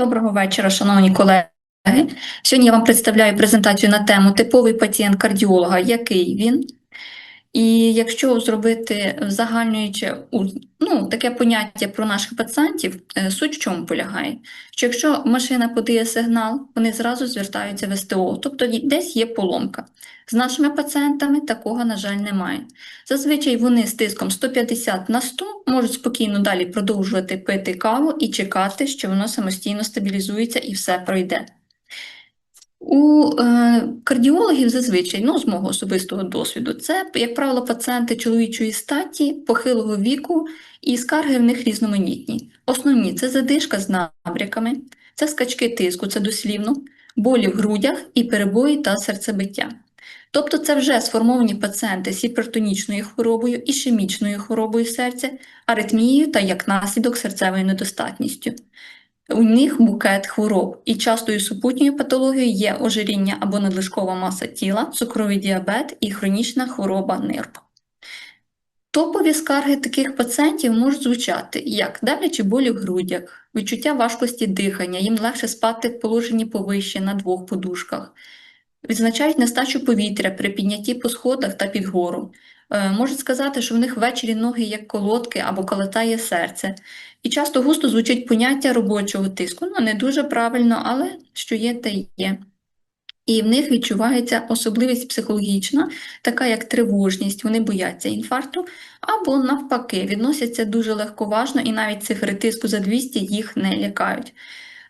Доброго вечора, шановні колеги. Сьогодні я вам представляю презентацію на тему типовий пацієнт кардіолога, який він. І якщо зробити загальнуюче у- ну, таке поняття про наших пацієнтів, е, суть в чому полягає? Що якщо машина подає сигнал, вони зразу звертаються в СТО, тобто десь є поломка. З нашими пацієнтами такого, на жаль, немає. Зазвичай вони з тиском 150 на 100 можуть спокійно далі продовжувати пити каву і чекати, що воно самостійно стабілізується і все пройде. У е, кардіологів зазвичай, ну, з мого особистого досвіду, це, як правило, пацієнти чоловічої статі, похилого віку, і скарги в них різноманітні. Основні це задишка з набряками, це скачки тиску, це дослівно, болі в грудях і перебої та серцебиття. Тобто це вже сформовані пацієнти з гіпертонічною хворобою, ішемічною хворобою серця, аритмією та як наслідок серцевою недостатністю. У них букет хвороб, і частою супутньою патологією є ожиріння або надлишкова маса тіла, цукровий діабет і хронічна хвороба нирок. Топові скарги таких пацієнтів можуть звучати як давлячі болі в грудях, відчуття важкості дихання, їм легше спати в положенні повище на двох подушках, відзначають нестачу повітря при піднятті по сходах та під гору. Е, Можуть сказати, що в них ввечері ноги як колодки або калатає серце. І часто густо звучить поняття робочого тиску. Ну, не дуже правильно, але що є, те є. І в них відчувається особливість психологічна, така як тривожність, вони бояться інфаркту, або навпаки, відносяться дуже легковажно, і навіть цифри тиску за 200 їх не лякають.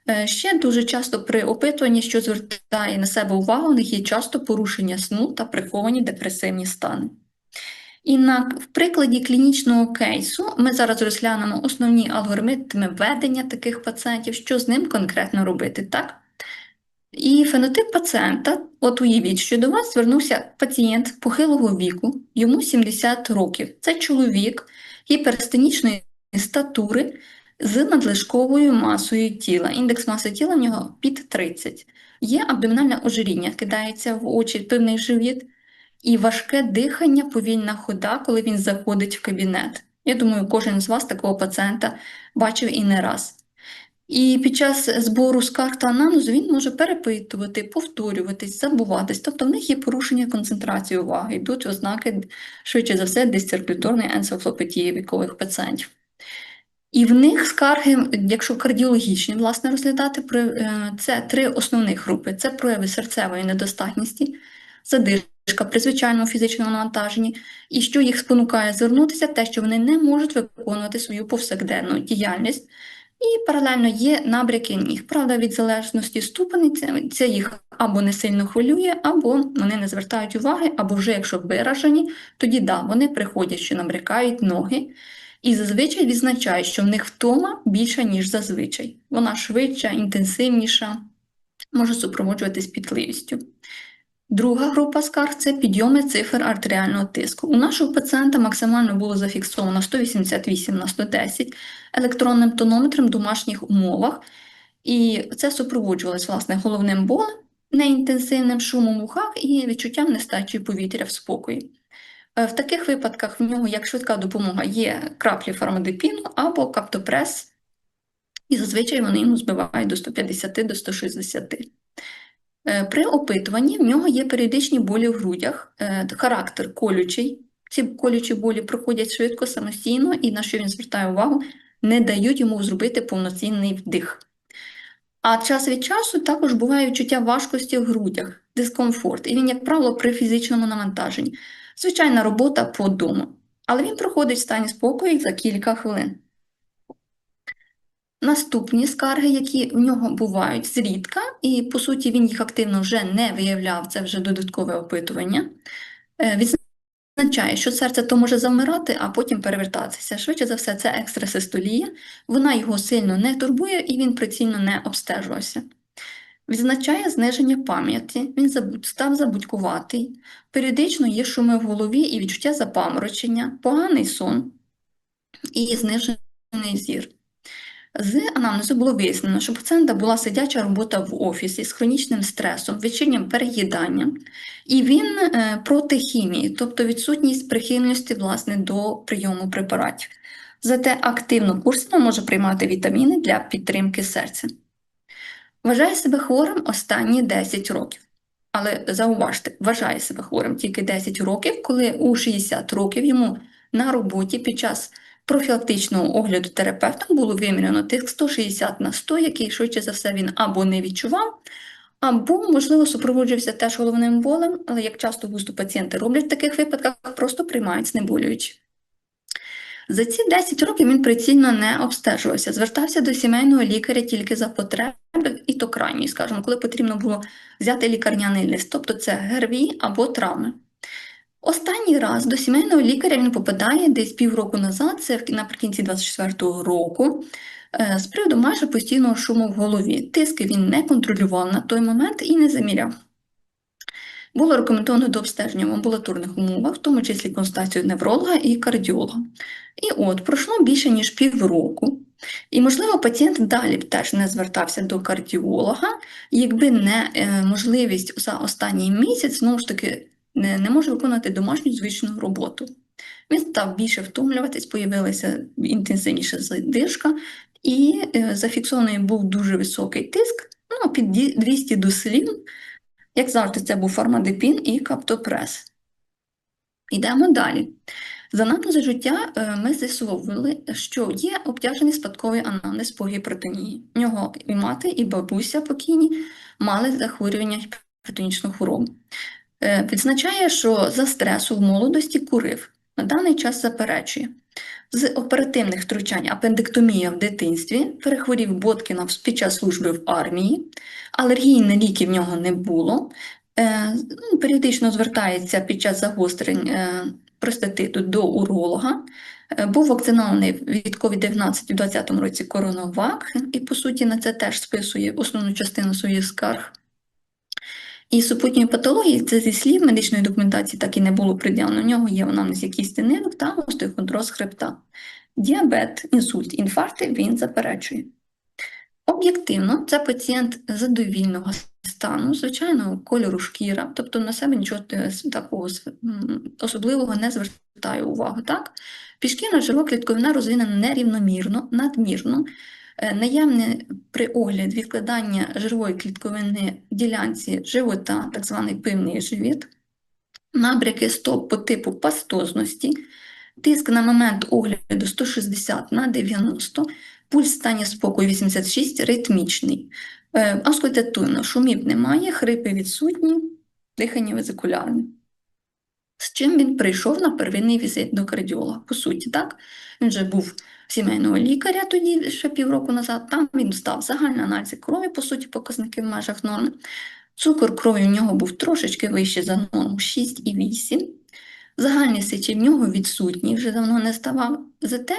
Е, Ще дуже часто при опитуванні, що звертає на себе увагу, у них є часто порушення сну та приховані депресивні стани. І на в прикладі клінічного кейсу ми зараз розглянемо основні алгоритми ведення таких пацієнтів, що з ним конкретно робити, так? І фенотип пацієнта, от уявіть, що до вас звернувся пацієнт похилого віку, йому 70 років. Це чоловік гіперстенічної статури з надлишковою масою тіла. Індекс маси тіла в нього під 30. Є абдомінальне ожиріння, кидається в очі певний живіт, і важке дихання, повільна хода, коли він заходить в кабінет. Я думаю, кожен з вас такого пацієнта бачив і не раз. І під час збору скарг та аналізу він може перепитувати, повторюватись, забуватись. Тобто в них є порушення концентрації уваги, йдуть ознаки, швидше за все, дисциркуляторної енцефалопатії вікових пацієнтів. І в них скарги, якщо кардіологічні, власне, розглядати, е, це три основних групи: це прояви серцевої недостатності, задишка при звичайному фізичному навантаженні, і що їх спонукає звернутися, те, що вони не можуть виконувати свою повсякденну діяльність. І паралельно є набряки ніг. Правда, від залежності ступені це, їх або не сильно хвилює, або вони не звертають уваги, або вже якщо виражені, тоді да, вони приходять, що набрякають ноги, і зазвичай відзначають, що в них втома більша, ніж зазвичай. Вона швидша, інтенсивніша, може супроводжуватись пітливістю. Друга група скарг це підйоми цифр артеріального тиску. У нашого пацієнта максимально було зафіксовано 188 на 110 електронним тонометром в домашніх умовах, і це супроводжувалось власне головним болем, неінтенсивним шумом в ухах і відчуттям нестачі повітря в спокої. Е, В таких випадках в нього як швидка допомога є краплі фармадипіну або каптопрес, і зазвичай вони йому збивають до 150 до 160. Е, При опитуванні в нього є періодичні болі в грудях, е, характер колючий. Ці колючі болі проходять швидко, самостійно, і на що він звертає увагу, не дають йому зробити повноцінний вдих. А час від часу також буває відчуття важкості в грудях, дискомфорт, і він, як правило, при фізичному навантаженні. Звичайна робота по дому, але він проходить в стані спокою за кілька хвилин. Наступні скарги, які в нього бувають зрідка, і по суті він їх активно вже не виявляв, це вже додаткове опитування, е, відзначає, що серце то може завмирати, а потім перевертатися. Швидше за все, це екстрасистолія, вона його сильно не турбує і він прицільно не обстежувався. Відзначає зниження пам'яті, він став забудькуватий, періодично є шуми в голові і відчуття запаморочення, поганий сон і знижений зір. З анамнезу було вияснено, що пацієнта була сидяча робота в офісі з хронічним стресом, вечірнім переїданням, і він е, проти хімії, тобто відсутність прихильності власне, до прийому препаратів. Зате активно курсово може приймати вітаміни для підтримки серця. Вважає себе хворим останні 10 років. Але зауважте, вважає себе хворим тільки 10 років, коли у 60 років йому на роботі під час профілактичного огляду терапевтом було виміряно тиск 160 на 100, який швидше за все він або не відчував, або, можливо, супроводжувався теж головним болем, але як часто густо пацієнти роблять в таких випадках, просто приймають знеболюючі. За ці 10 років він прицільно не обстежувався, звертався до сімейного лікаря тільки за потреби, і то крайньої, скажімо, коли потрібно було взяти лікарняний лист, тобто це ГРВІ або травми. Останній раз до сімейного лікаря він попадає десь півроку назад, це наприкінці 24-го року, е, з приводу майже постійного шуму в голові. Тиски він не контролював на той момент і не заміряв. Було рекомендовано до обстеження в амбулаторних умовах, в тому числі консультацію невролога і кардіолога. І от пройшло більше ніж півроку, і, можливо, пацієнт далі б теж не звертався до кардіолога, якби не е, можливість за останній місяць знову ж таки не, може виконувати домашню звичну роботу. Він став більше втомлюватись, появилася інтенсивніша задишка, і е, зафіксований був дуже високий тиск, ну, під ді- 200 дослів. Як завжди, це був фармадепін і каптопрес. Йдемо далі. За аналізом життя е, ми з'ясовували, що є обтяжений спадковий анамнез по гіпертонії. У нього і мати, і бабуся покійні мали захворювання гіпертонічну хворобу. Е, Відзначає, що за стресу в молодості курив. На даний час заперечує. З оперативних втручань апендектомія в дитинстві, перехворів Боткіна під час служби в армії, алергії на ліки в нього не було. Е, ну, Періодично звертається під час загострень е, простатиту до уролога. Був вакцинований від COVID-19 у 2020 році коронавак, і по суті на це теж списує основну частину своїх скарг. І супутньої патології, це зі слів медичної документації так і не було пред'явлено. У нього є анамнез якийсь нирок та остеохондроз хребта. Діабет, інсульт, інфаркти він заперечує. Об'єктивно, це пацієнт задовільного стану, звичайного кольору шкіра, тобто на себе нічого е, такого особливого не звертає увагу. Так? Пішкірна жирова клітковина розвинена нерівномірно, надмірно, наявне при огляді відкладання жирової клітковини в ділянці живота, так званий пивний живіт, набряки стоп по типу пастозності, тиск на момент огляду 160 на 90, пульс в стані спокою 86, ритмічний. Е, Аскультативно, шумів немає, хрипи відсутні, дихання везикулярне. З чим він прийшов на первинний візит до кардіолога? По суті, так? Він вже був сімейного лікаря тоді, ще півроку назад. Там він став загальний аналіз крові, по суті, показники в межах норми. Цукор крові в нього був трошечки вищий за норму 6,8. Загальний сечі в нього відсутній, вже давно не ставав. Зате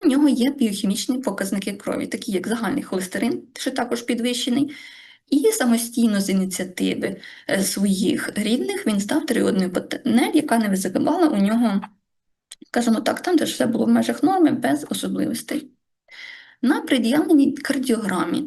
в нього є біохімічні показники крові, такі як загальний холестерин, що також підвищений, і самостійно з ініціативи е, своїх рідних він став тиреоїдною патенель, яка не визивала у нього, скажімо так, там, де ж все було в межах норми, без особливостей. На пред'явленій кардіограмі,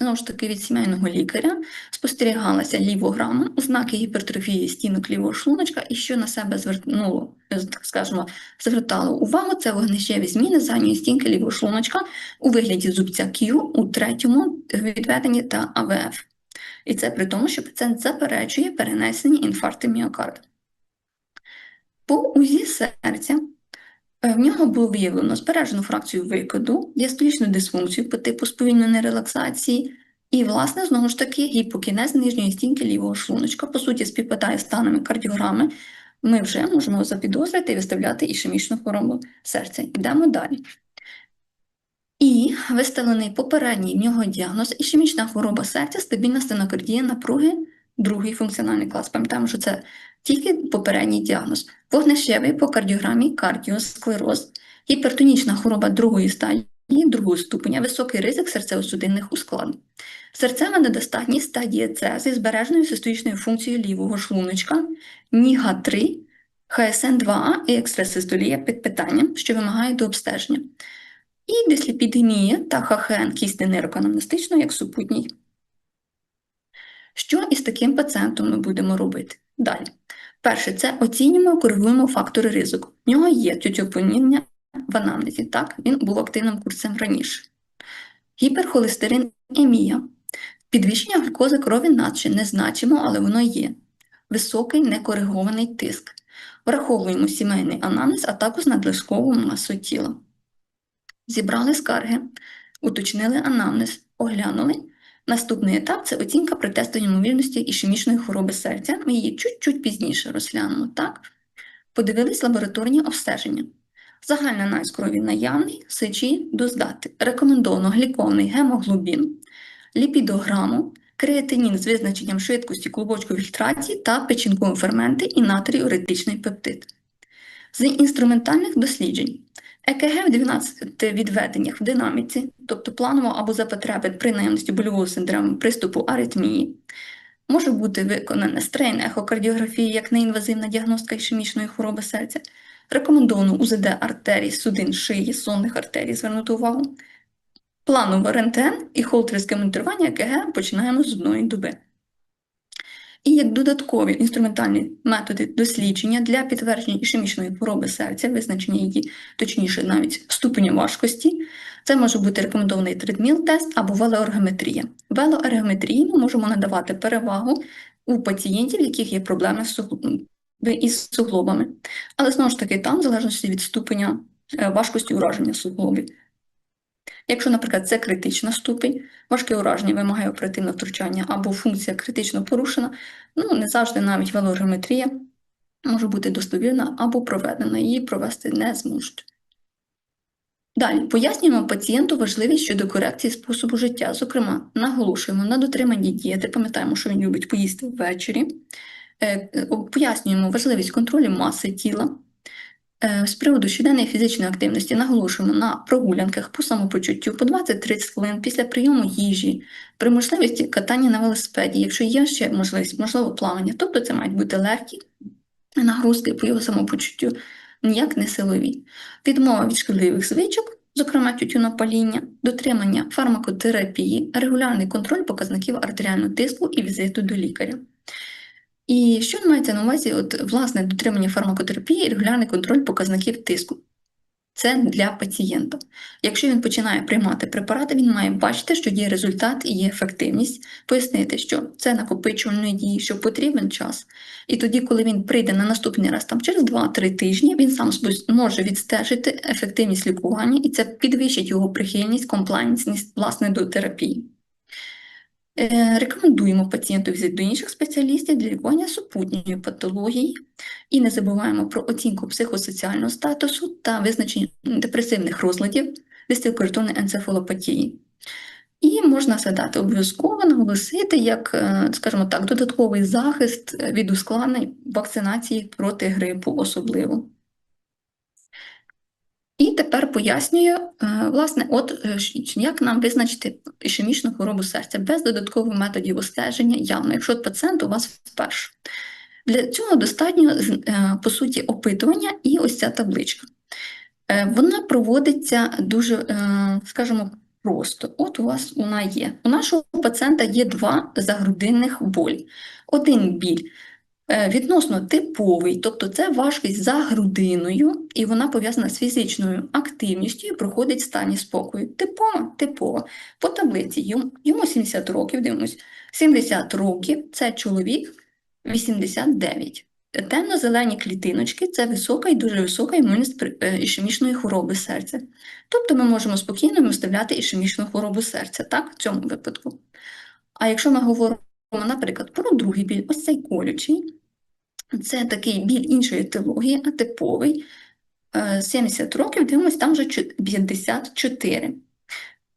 знову ж таки від сімейного лікаря, спостерігалася лівограма, ознаки гіпертрофії стінок лівого шлуночка, і що на себе звернуло, так скажемо, звертало увагу, це вогнищеві зміни задньої стінки лівого шлуночка у вигляді зубця Q у третьому відведенні та АВФ. І це при тому, що пацієнт заперечує перенесені інфаркти міокарда. По УЗІ серця в нього було виявлено збережену фракцію викиду, діастолічну дисфункцію по типу сповільненої релаксації і, власне, знову ж таки, гіпокінез нижньої стінки лівого шлуночка. По суті, співпадає з станами кардіограми. Ми вже можемо запідозрити і виставляти ішемічну хворобу серця. Йдемо далі. І виставлений попередній в нього діагноз ішемічна хвороба серця, стабільна стенокардія напруги, другий функціональний клас. Пам'ятаємо, що це тільки попередній діагноз. Вогнищевий по кардіограмі, кардіосклероз, гіпертонічна хвороба другої стадії, другого ступеня, високий ризик серцево-судинних ускладнень. Серцева недостатність стадії С зі збереженою систолічною функцією лівого шлуночка, НІГА-3, ХСН-2А і екстрасистолія під питанням, що вимагає до обстеження. І дисліпідемія та ХХН кісти нейроканамнестично як супутній. Що із таким пацієнтом ми будемо робити? Далі. Перше, це оцінюємо, коригуємо фактори ризику. В нього є тютюпоніння в анамнезі, так, він був активним курсом раніше. Гіперхолестеринемія. Підвищення глюкози крові наче не значимо, але воно є. Високий некоригований тиск. Враховуємо сімейний анамнез, а також надлишкову масу тіла. Зібрали скарги, уточнили анамнез, оглянули. Наступний етап це оцінка при тесту ймовірності ішемічної хвороби серця. Ми її чуть-чуть пізніше розглянемо, так? Подивились лабораторні обстеження. Загальний аналіз крові наявний, сечі доздати. Рекомендовано глікований гемоглобін, ліпідограму, креатинін з визначенням швидкості клубочкової фільтрації та печінкові ферменти і натріуретичний пептид. З інструментальних досліджень ЕКГ в 12 відведеннях в динаміці, тобто планово або за потреби при наявності больового синдрому приступу аритмії, може бути виконане стрейн ехокардіографії як неінвазивна діагностика ішемічної хвороби серця. Рекомендовано УЗД артерій, судин, шиї, сонних артерій звернути увагу. Планово рентген і холтерське моніторування ЕКГ починаємо з одної доби. І як додаткові інструментальні методи дослідження для підтвердження ішемічної хвороби серця, визначення її, точніше, навіть ступеня важкості, це може бути рекомендований тридміл-тест або велоергометрія. Велоергометрії ми можемо надавати перевагу у пацієнтів, в яких є проблеми із суглобами. Але знову ж таки, там, в залежності від ступеня е, важкості ураження суглобів. Якщо, наприклад, це критична ступінь, важке ураження вимагає оперативного втручання або функція критично порушена, ну не завжди навіть велориметрія може бути достовірна або проведена, її провести не зможуть. Далі пояснюємо пацієнту важливість щодо корекції способу життя. Зокрема, наголошуємо на дотриманні дієти, пам'ятаємо, що він любить поїсти ввечері. Е, е, Пояснюємо важливість контролю маси тіла. Е, З приводу щоденної фізичної активності наголошуємо на прогулянках по самопочуттю по 20-30 хвилин після прийому їжі, при можливості катання на велосипеді, якщо є ще можливість, можливо, плавання. Тобто це мають бути легкі нагрузки по його самопочуттю, ніяк не силові. Відмова від шкідливих звичок, зокрема тютюнопаління, дотримання фармакотерапії, регулярний контроль показників артеріального тиску і візиту до лікаря. І що мається на увазі, от, власне, дотримання фармакотерапії і регулярний контроль показників тиску. Це для пацієнта. Якщо він починає приймати препарати, він має бачити, що є результат і є ефективність, пояснити, що це накопичувальної дії, що потрібен час. І тоді, коли він прийде на наступний раз, там через 2-3 тижні, він сам може відстежити ефективність лікування, і це підвищить його прихильність, комплайнсність власне до терапії. Е, Рекомендуємо пацієнту візит до інших спеціалістів для лікування супутньої патології і не забуваємо про оцінку психосоціального статусу та визначення депресивних розладів дистилкоративної енцефалопатії. І можна згадати обов'язково наголосити як, е, скажімо так, додатковий захист від ускладнень вакцинації проти грипу особливо. І тепер пояснюю, е, власне, от е, як нам визначити ішемічну хворобу серця без додаткових методів обстеження явно, якщо пацієнт у вас вперше. Для цього достатньо, е, по суті, опитування і ось ця табличка. Вона проводиться дуже, скажімо, просто. От у вас вона є. У нашого пацієнта є два загрудинних болі. Один біль відносно типовий, тобто це важкість за грудиною, і вона пов'язана з фізичною активністю і проходить в стані спокою. Типова, типова. По таблиці йому, йому 70 років, дивимось, 70 років це чоловік 89. Темно-зелені клітиночки це висока і дуже висока ймунність при- е, ішемічної хвороби серця. Тобто ми можемо спокійно виставляти ішемічну хворобу серця, так, в цьому випадку. А якщо ми говоримо, наприклад, про другий біль, ось цей колючий, це такий біль іншої етиології, атиповий, е, 70 років, дивимось, там вже 54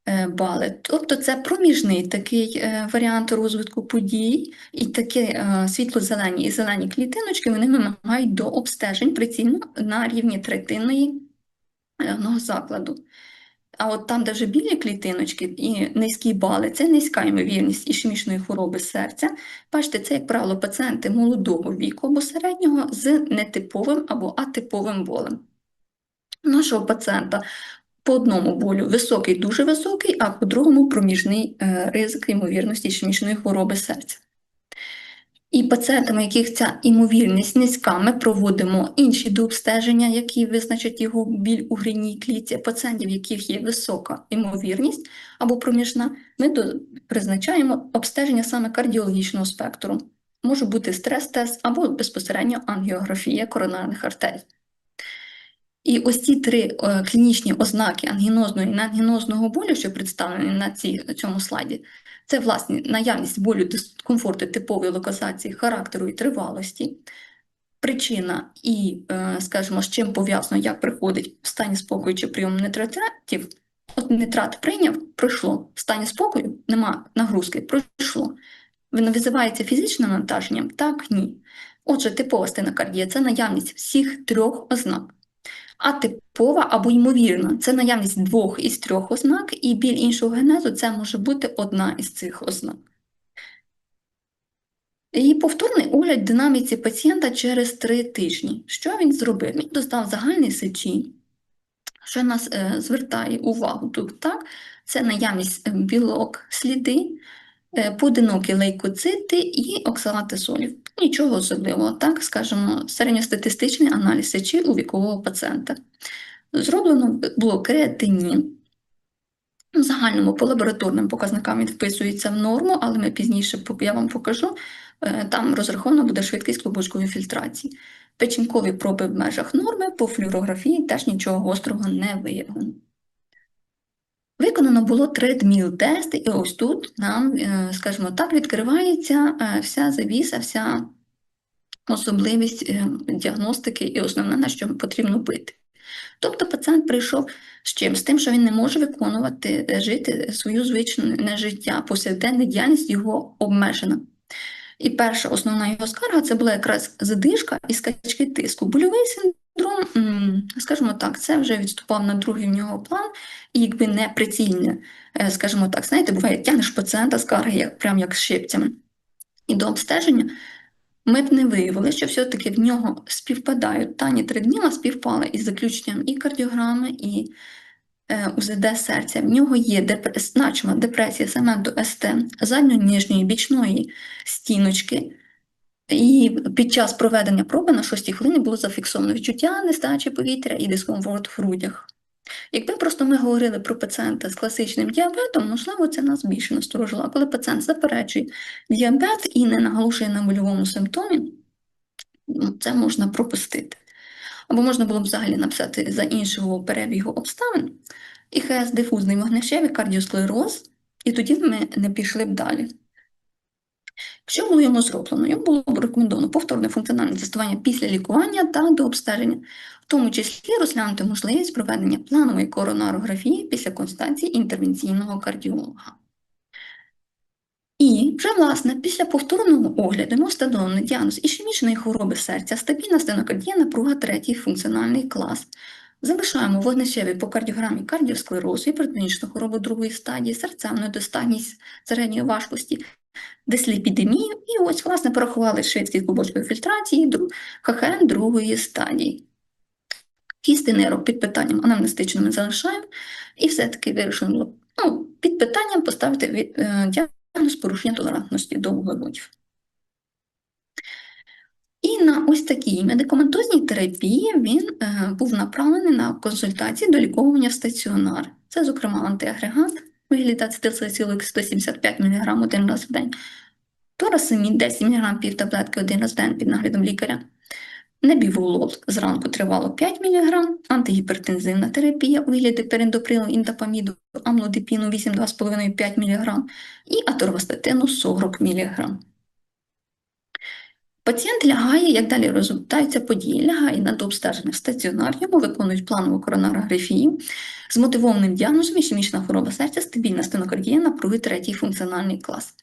е, бали. Тобто це проміжний такий е, варіант розвитку подій, і такі е, світло-зелені і зелені клітиночки вони вимагають до обстежень прицільно на рівні третинної е, закладу. А от там, де вже білі клітиночки і низькі бали, це низька ймовірність ішемічної хвороби серця. Бачите, це, як правило, пацієнти молодого віку або середнього з нетиповим або атиповим болем. У нашого пацієнта по одному болю високий, дуже високий, а по другому проміжний е, ризик ймовірності ішемічної хвороби серця. І пацієнтами, яких ця імовірність низька, ми проводимо інші дообстеження, які визначать його біль у гринній клітці. Пацієнтів, яких є висока імовірність або проміжна, ми призначаємо обстеження саме кардіологічного спектру. Може бути стрес-тест або безпосередньо ангіографія коронарних артерій. І ось ці три е, клінічні ознаки ангінозного і неангінозного болю, що представлені на цій, цьому слайді, це власне наявність болю, дискомфорту типової локалізації характеру і тривалості, причина і, е, скажімо, з чим пов'язано, як приходить в стані спокою чи прийом нитратів. От нитрат прийняв, пройшло. В стані спокою нема нагрузки, пройшло. Він визивається фізичним навантаженням? Так, ні. Отже, типова стенокардія – це наявність всіх трьох ознак. А типова або ймовірна це наявність двох із трьох ознак, і біль іншого генезу це може бути одна із цих ознак. І повторний огляд динаміці пацієнта через три тижні. Що він зробив? Він достав загальний сечі, що нас е, звертає увагу тут, так? Це наявність е, білок, сліди, поодинокі лейкоцити і оксалати солів. Нічого особливого, так, скажімо, середньостатистичний аналіз сечі у вікового пацієнта. Зроблено було креатинін. В загальному по лабораторним показникам він вписується в норму, але ми пізніше я вам покажу. е, Там розрахована буде швидкість клубочкової фільтрації. Печінкові проби в межах норми, по флюорографії теж нічого гострого не виявлено. Виконано було три ДМІЛ-тести, і ось тут нам, е, скажімо так, відкривається е, вся завіса, вся особливість е, діагностики і основне, на що потрібно бити. Тобто пацієнт прийшов з чим? З тим, що він не може виконувати, жити свою звичне життя, повсякденна діяльність його обмежена. І перша основна його скарга це була якраз задишка і скачки тиску. Больовий синдром, м, скажімо так, це вже відступав на другий в нього план, і якби не прицільне, е, скажімо так, знаєте, буває, тягнеш пацієнта скарги, як, прям як шипцями. І до обстеження ми б не виявили, що все-таки в нього співпадають та нітридніла співпали із заключенням і кардіограми, і е, УЗД серця. В нього є депр... значима депресія сегменту СТ задньонижньої бічної стіночки. І під час проведення проби на 6 хвилині було зафіксовано відчуття нестачі повітря і дискомфорт в грудях. Якби просто ми говорили про пацієнта з класичним діабетом, можливо, це нас більше насторожило. А коли пацієнт заперечує діабет і не наголошує на больовому симптомі, ну, це можна пропустити. Або можна було б взагалі написати за іншого перебігу обставин, ІХС дифузний вогнищевий кардіосклероз, і тоді ми не пішли б далі. Що було йому зроблено? Йому було б рекомендовано повторне функціональне тестування після лікування та до обстеження, в тому числі розглянути можливість проведення планової коронарографії після консультації інтервенційного кардіолога. І вже, власне, після повторного огляду йому встановлено діагноз ішемічної хвороби серця, стабільна стенокардія, напруга третій функціональний клас. Залишаємо вогнищевий по кардіограмі кардіосклерозу, і гіпертонічну хворобу другої стадії, серцевну недостатність середньої важкості, дисліпідемію, і ось, власне, порахували швидкість глибокої фільтрації, ХХН другої стадії. Кісти нейро під питанням анамнестичними залишаємо, і все-таки вирішено було ну, під питанням поставити е, діагноз порушення толерантності до вуглеводів. І на ось такій медикаментозній терапії він е, був направлений на консультації до ліковування в стаціонар. Це, зокрема, антиагрегат вигляді ацетилсалицилок 175 мг один раз в день, торасимід 10 мг пів таблетки один раз в день під наглядом лікаря, небіволол зранку тривало 5 мг, антигіпертензивна терапія у вигляді перендоприлу інтапаміду, амлодипіну 8-2,5-5 мг і аторвастатину 40 мг. Пацієнт лягає, як далі розвиваються події, лягає на дообстеження в стаціонар, йому виконують планову коронарографію з мотивованим діагнозом ішемічна хвороба серця, стабільна стенокардія, напруги третій функціональний клас.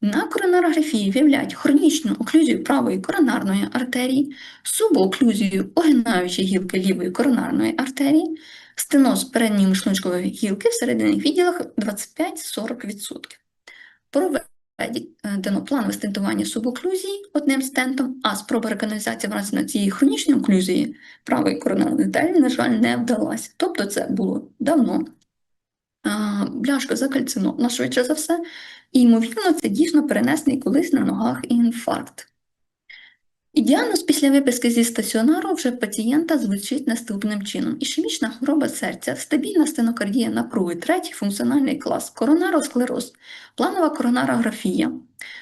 На коронарографії виявляють хронічну оклюзію правої коронарної артерії, субооклюзію огинаючої гілки лівої коронарної артерії, стеноз передньої мишлунчкової гілки в серединних відділах 25-40%. Проведено планове стентування субоклюзії одним стентом, а спроба реканалізації в разі на цієї хронічної оклюзії правої коронарної артерії, на жаль, не вдалася. Тобто це було давно. бляшка закальцинована швидше за все, і, ймовірно, це дійсно перенесений колись на ногах інфаркт. І діагноз після виписки зі стаціонару вже пацієнта звучить наступним чином: ішемічна хвороба серця, стабільна стенокардія напруги, третій функціональний клас, коронаросклероз, планова коронарографія,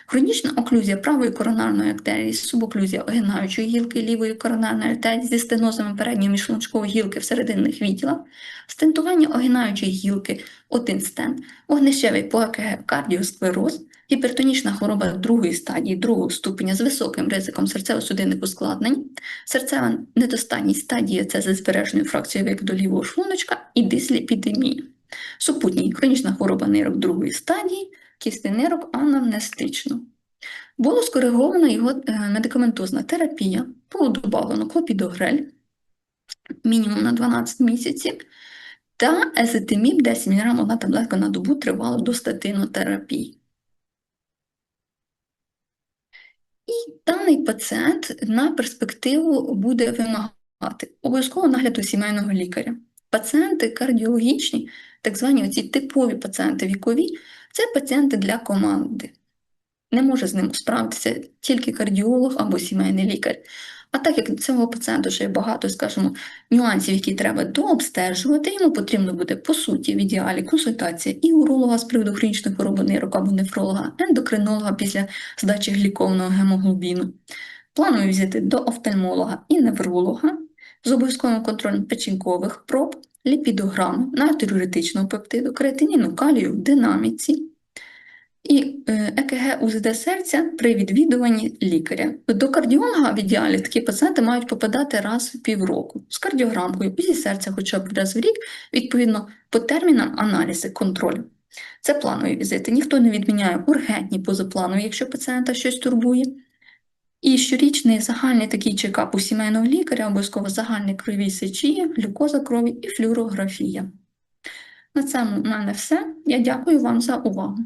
хронічна оклюзія правої коронарної артерії, субоклюзія огинаючої гілки лівої коронарної артерії зі стенозами передньої міжшлунчкової гілки в серединних відділах, стентування огинаючої гілки, один стент, вогнищевий по кардіосклероз, гіпертонічна хвороба другої стадії, другого ступеня з високим ризиком серцево-судинних ускладнень, серцева недостатність стадії це зі збереженою фракцією викиду лівого шлуночка і дисліпідемія. Супутній хронічна хвороба нирок другої стадії, кісти нирок анамнестично. Було скориговано його е, медикаментозна терапія, було добавлено клопідогрель мінімум на 12 місяців, та езетиміб 10 мг одна таблетка на добу тривало до статинотерапії. І даний пацієнт на перспективу буде вимагати обов'язково нагляду сімейного лікаря. Пацієнти кардіологічні, так звані оці типові пацієнти вікові, це пацієнти для команди. Не може з ним справитися тільки кардіолог або сімейний лікар. А так як цього пацієнта ще є багато, скажімо, нюансів, які треба дообстежувати, йому потрібно буде, по суті, в ідеалі консультація і уролога з приводу хронічної хвороби нирок або нефролога, ендокринолога після здачі глікованого гемоглобіну, планові візити до офтальмолога і невролога з обов'язковим контролем печінкових проб, ліпідограми, натріуретичного пептиду, креатиніну, калію в динаміці. І е, ЕКГ УЗД серця при відвідуванні лікаря. До кардіолога в ідеалі такі пацієнти мають попадати раз в півроку з кардіограмкою, УЗІ серця хоча б раз в рік, відповідно, по термінам аналізи контролю. Це планові візити. Ніхто не відміняє ургентні позапланові, якщо пацієнта щось турбує. І щорічний загальний такий чекап у сімейного лікаря, обов'язково загальний крові сечі, глюкоза крові і флюорографія. На цьому в мене все. Я дякую вам за увагу.